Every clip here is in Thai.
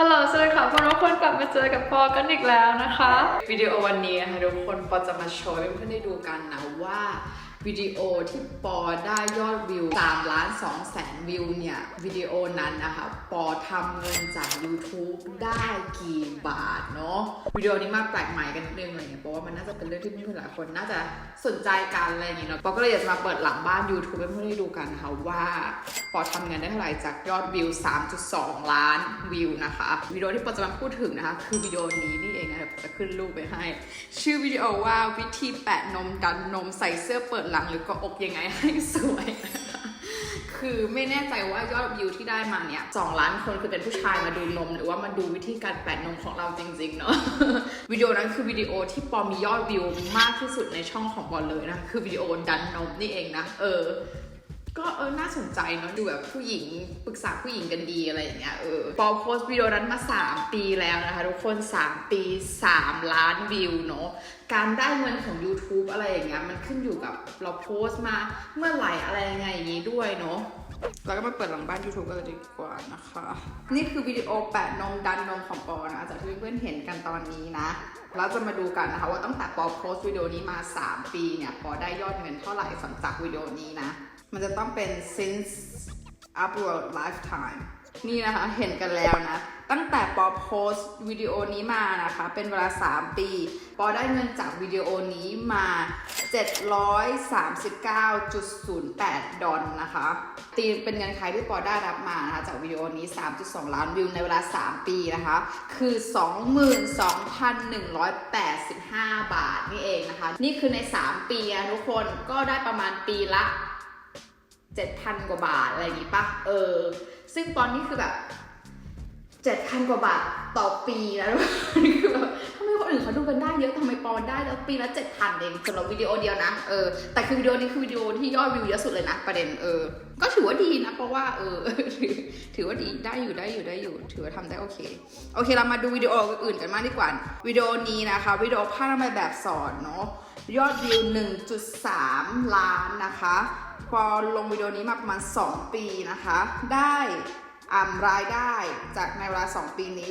ฮัลโหลสวัสดีค่ะพวกเราคนกลับมาเจอกับปอกันอีกแล้วนะคะ วิดีโอวันนี้นะคะทุกคนปอจะมาโชว์ให้เพื่อนๆได้ดูกันนะว่า วิดีโอที่ปอได้ยอดวิว3ล้าน2แสนวิวเนี่ยวิดีโอนั้นนะคะปอทำเงินจาก YouTube ได้กี่บาทเนาะวิดีโอนี้มาแปลกใหม่กันนิดนึงอะไรเงี้ยเพราะว่ามันน่าจะเป็นเรื่องที่เพื่อนๆหลายคนน่าจะสนใจกันอะไรอย่างเงี้ยเนาะปอก็เลยอยากจะมาเปิดหลังบ้าน YouTube ให้เพื่อนๆได้ดูกันนะคะว่าปอทำเงินได้เท่าไหร่จากยอดวิว 3.2 ล้านวิวนะคะวิดีโอที่ปอจะมาพูดถึงนะคะคือวิดีโอนี้นี่เองนะเดี๋ยวปอจะขึ้นรูปไปให้ ชื่อวิดีโอว่าวิธีแปะนมดันนมใส่เสื้อเปิดหลังหรือก็อกยังไงให้สวย คือไม่แน่ใจว่ายอดวิวที่ได้มาเนี่ย2ล้านคนคือเป็นผู้ชายมาดูนม หรือว่ามาดูวิธีการแปะนมของเราจริง ๆ เนาะวิดีโอนั้นคือวิดีโอที่ปอมียอดวิวมากที่สุดในช่องของบอลเลยนะ คือวิดีโอดันนมนี่เองนะ เออ ก็เออน่าสนใจเนาะดูแบบผู้หญิงปรึกษาผู้หญิงกันดีอะไรอย่างเงี้ยเออปอโพสต์วิดีโอนั้นมา 3 ปีแล้วนะคะ ทุกคน 3 ปี 3 ล้านวิวเนาะการได้เงินของ YouTube อะไรอย่างเงี้ยมันขึ้นอยู่กับเราโพสต์มาเมื่อไหร่อะไรยังไงอย่างงี้ด้วยเนาะแล้วก็มาเปิดหลังบ้าน YouTube กันเลยดีกว่านะคะ นี่คือวิดีโอแปะนมดันนมของปอนะจากที่เพื่อนๆเห็นกันตอนนี้นะเราจะมาดูกันนะคะว่าตั้งแต่ปอโพสต์วิดีโอนี้มา 3 ปีเนี่ยปอได้ยอดเงินเท่าไหร่สำหรับจากวิดีโอนี้นะ มันจะต้องเป็น since upload lifetime นี่นะคะ เห็นกันแล้วนะ ตั้งแต่ปอโพสวิดีโอนี้มานะคะ เป็นเวลา 3 ปี ปอได้เงินจากวิดีโอนี้มา 739.08 ดอลนะคะ ตีเป็นเงินไทยที่ปอได้รับมานะคะจากวิดีโอนี้ 3.2 ล้านวิวในเวลา 3 ปีนะคะ คือ 22,185 บาทนี่เองนะคะ นี่คือใน 3 ปีนะทุกคนก็ได้ประมาณปีละ 7,000กว่าบาทอะไรอย่างงี้ปะเออ ซึ่งตอนนี้คือแบบ7,000กว่าบาทต่อปีแล้วนี่คือแบบทำไมคนอื่นเขาดูกันได้เยอะทำไมปอนได้แล้วปีละ7,000เองสำหรับวิดีโอเดียวนะเออแต่คือวิดีโอนี้คือวิดีโอที่ยอดวิวเยอะสุดเลยนะประเด็นเออ ก็ถือว่าดีนะเพราะว่าเออถือว่าดีได้อยู่ได้อยู่ได้อยู่ ถือว่าทำได้โอเค โอเคเรามาดูวิดีโออื่นกันมากดีกว่าวิดีโอนี้นะคะวิดีโอผ้าทำไมยแบบสอนเนาะยอดวิว 1.3 ล้านนะคะ พอลงวิดีโอนี้มาประมาณ 2 ปีนะคะ ได้อ่ารายได้จากในเวลา 2 ปีนี้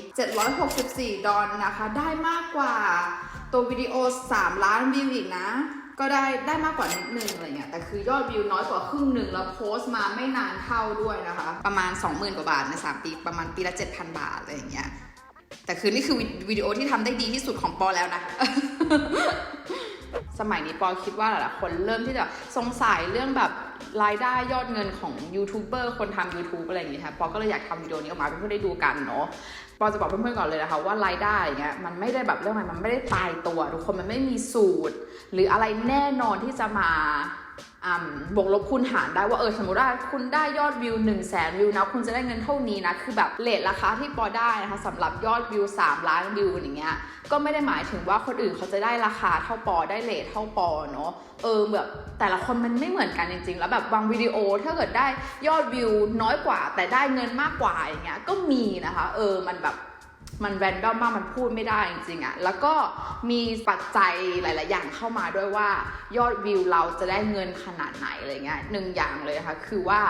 764 ดอลนะคะ ได้มากกว่าตัววิดีโอ 3 ล้านวิวอีกนะ ก็ได้ได้มากกว่านิดนึงอะไรเงี้ย แต่คือยอดวิวน้อยกว่าครึ่งหนึ่งแล้วโพสต์มาไม่นานเท่าด้วยนะคะ ประมาณ 20,000 กว่าบาทใน 3 ปี ประมาณปีละ 7,000 บาทอะไรอย่างเงี้ย แต่คือนี่คือวิดีโอที่ทำได้ดีที่สุดของปอแล้วนะ สมัยนี้ปอคิดว่าหลายๆคนเริ่มที่จะสงสัยเรื่องแบบรายได้ยอดเงินของยูทูบเบอร์คนทำ YouTube อะไรอย่างเงี้ยค่ะปอก็เลยอยากทำวิดีโอนี้ออกมาให้เพื่อนๆได้ดูกันเนาะปอจะบอกเพื่อนๆก่อนเลยนะคะว่ารายได้อย่างเงี้ยมันไม่ได้แบบเรื่องอะไรมันไม่ได้ตายตัว ทุกคนมันไม่มีสูตร หรืออะไรแน่นอนที่จะมา บวกลบคูณหารได้ว่าเออสมมติว่าคุณได้ยอดวิว 1 0 0 0 0แสนวิวนะคุณจะได้เงินเท่านี้นะคือแบบเลทราคาที่ปอได้นะคะสำหรับยอดวิว 3 ล้านวิวอย่างเงี้ยก็ไม่ได้หมายถึงว่าคนอื่นเขาจะได้ราคาเท่าปอได้เลทเท่าปอเนาะเออแบบแต่ละคนมันไม่เหมือนกันจริง ๆ แล้วแบบบางวิดีโอถ้าเกิดได้ยอดวิวน้อยกว่า แต่ได้เงินมากกว่าอย่างเงี้ยก็มีนะคะ เออมันแบบ มันแรนดอมมากมันพูดไม่ได้จริงๆอะแล้วก็มีปัจจัยหลาย ๆ อย่างเข้ามาด้วยว่ายอดวิวเราจะได้เงินขนาดไหนอะไรเงี้ยหนึ่งอย่างเลยนะคะคือว่า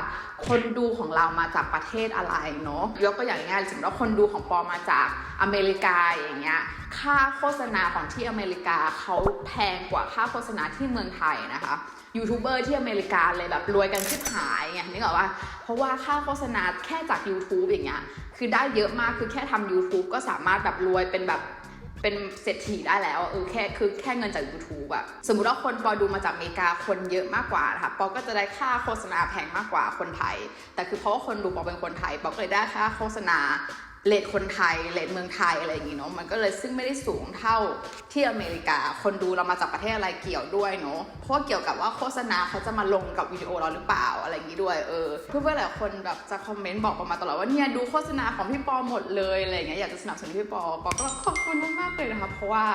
คนดูของเรามาจากประเทศอะไรเนาะยกตัวอย่างง่ายสมมติว่าคนดูของปอมาจากอเมริกาอย่างเงี้ยค่าโฆษณาของที่อเมริกาเขาแพงกว่าค่าโฆษณาที่เมืองไทยนะคะยูทูบเบอร์ที่อเมริกาเลยแบบรวยกันชิบหายไงนึกออกว่าเพราะว่าค่าโฆษณาแค่จาก YouTube อย่างเงี้ย คือได้เยอะมากคือแค่ทำ YouTube ก็สามารถแบบรวยเป็นแบบเป็นเศรษฐีได้แล้วเออแค่คือแค่เงินจาก YouTube อะสมมุติว่าคนปอดูมาจากอเมริกาคนเยอะมากกว่านะคะปอก็จะได้ค่าโฆษณาแพงมากกว่าคนไทย แต่คือเพราะว่าคนดูปอเป็นคนไทยปอก็เลยได้ค่าโฆษณา เลทคนไทยเลทเมืองไทยอะไรอย่างงี้เนาะมันก็เลยซึ่งไม่ได้สูงเท่าที่อเมริกา คนดูเรามาจากประเทศอะไรเกี่ยวด้วยเนาะเพราะเกี่ยวกับว่าโฆษณาเขาจะมาลงกับวิดีโอเราหรือเปล่าอะไรอย่างงี้ด้วยเออเพื่อนๆหลายคนแบบจะคอมเมนต์บอกประมาณตลอดว่าเนี่ยดูโฆษณาของพี่ปอหมดเลยอะไรอย่างเงี้ยอยากจะสนับสนุนพี่ปอปอก็ขอบคุณมากๆเลยนะคะเพราะว่า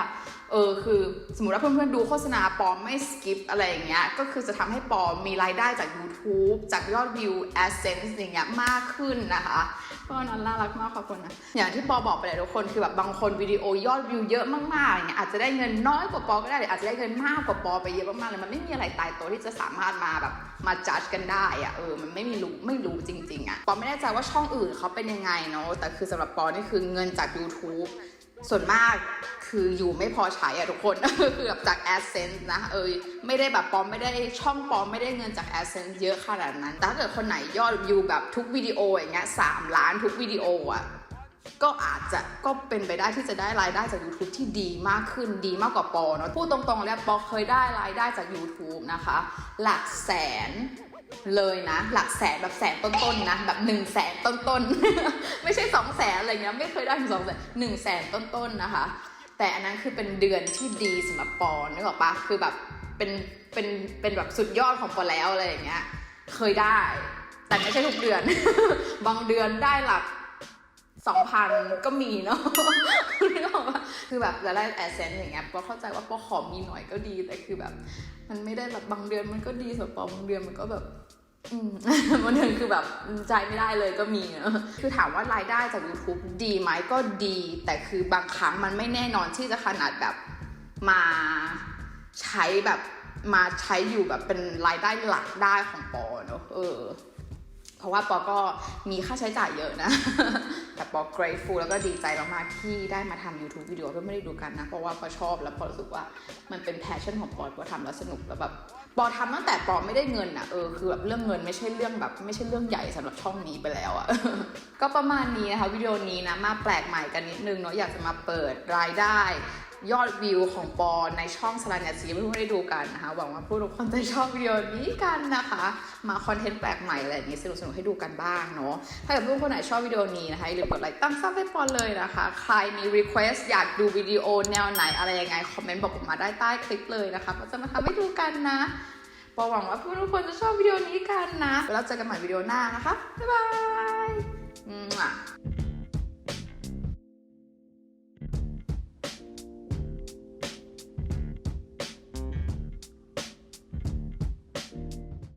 เออคือสมมติว่าเพื่อนๆดูโฆษณาปอมไม่สกิปอะไรอย่างเงี้ยก็คือจะทำให้ปอมมีรายได้จาก YouTube จากยอดวิว AdSense อย่างเงี้ยมากขึ้นนะคะก็นั้นน่ารักมากขอบคุณนะอย่างที่ปอบอกไปเลยทุกคนคือแบบบางคนวิดีโอยอดวิวเยอะมากๆอย่างเงี้ยอาจจะได้เงินน้อยกว่าปอก็ได้หรืออาจจะได้เงินมากกว่าปอไปเยอะมากๆเลยมันไม่มีอะไรตายตัวที่จะสามารถมาแบบมาจัดกันได้อะเออมันไม่มีรู้ไม่รู้จริงๆอะปอไม่แน่ใจว่าช่องอื่นเขาเป็นยังไงเนาะแต่คือสำหรับปอนี่คือเงินจาก YouTube ส่วนมากคืออยู่ไม่พอใช้อะทุกคนคือแบบจาก AdSense นะเออไม่ได้แบบปอมไม่ได้ช่องปอมไม่ได้เงินจาก AdSense เยอะขนาดนั้น แต่ถ้าเกิดคนไหนยอดวิวแบบทุกวิดีโออย่างเงี้ยสามล้านทุกวิดีโออะก็อาจจะก็เป็นไปได้ที่จะได้รายได้จาก YouTube ที่ดีมากขึ้นดีมากกว่าปอเนาะพูดตรงๆแล้วปอเคยได้รายได้จาก YouTube นะคะ หลักแสน เลยนะ หลักแสนแบบแสนต้นๆนะแบบหนึ่งแสนต้นๆไม่ใช่สองแสนอะไรเงี้ยไม่เคยได้ถึงสองแสนหนึ่งแสนต้นๆนะคะ แต่อันนั้นคือเป็นเดือนที่ดีสำหรับปอนึกออกปะคือแบบเป็นเป็นเป็นแบบสุดยอดของปอแล้วอะไรอย่างเงี้ยเคยได้ แต่ไม่ใช่ทุกเดือน บางเดือนได้หลัก สองพันก็มีเนาะนึกออกปะคือแบบจะได้แอสเซนต์อย่างเงี้ยปอเข้าใจว่าปอขอมีหน่อยก็ดี แต่คือแบบ มันไม่ได้แบบบางเดือนมันก็ดีส่วนปอบางเดือนมันก็แบบอืมบางเดือนคือแบบใจไม่ได้เลยก็มีนะคือถามว่ารายได้จาก YouTube ดีไหมก็ดี แต่คือบางครั้งมันไม่แน่นอนที่จะขนาดแบบมาใช้แบบมาใช้อยู่แบบเป็นรายได้หลักได้ของปอเนอะเออ เพราะว่าปอก็มีค่าใช้จ่ายเยอะนะ แต่ปอ grateful แล้วก็ดีใจมากๆที่ได้มาทำ YouTube วิดีโอเพื่อไม่ได้ดูกันนะ เพราะว่าปอชอบแล้วปอรู้สึกว่ามันเป็น passion ของปอปอทำแล้วสนุกแล้วแบบปอทำตั้งแต่ปอไม่ได้เงินอะเออคือแบบเรื่องเงินไม่ใช่เรื่องแบบไม่ใช่เรื่องใหญ่สำหรับช่องนี้ไปแล้วอะก็ประมาณนี้นะคะวิดีโอนี้นะมาแปลกใหม่กันนิดนึงเนาะอยากจะมาเปิดรายได้ ยอดวิวของปอในช่องสลาเนียซีเพื่อนๆได้ดูกันนะคะหวังว่าผู้ทุกคนจะชอบวิดีโอนี้กันนะคะ มาคอนเทนต์แปลกใหม่อะไรอย่างนี้สนุกๆให้ดูกันบ้างเนาะถ้าเกิดเพื่อนคนไหนชอบวิดีโอนี้นะคะอย่าลืมกดไลค์ตั้งซับให้ปอเลยนะคะ ใครมี request อยากดูวิดีโอแนวไหนอะไรยังไงคอมเมนต์บอกผมมาได้ใต้คลิปเลยนะคะก็จะมาทำให้ดูกันนะปอหวังว่าเพื่อนทุกคนจะชอบวิดีโอนี้กันนะแล้วเจอกันใหม่วิดีโอหน้านะคะบ๊ายบาย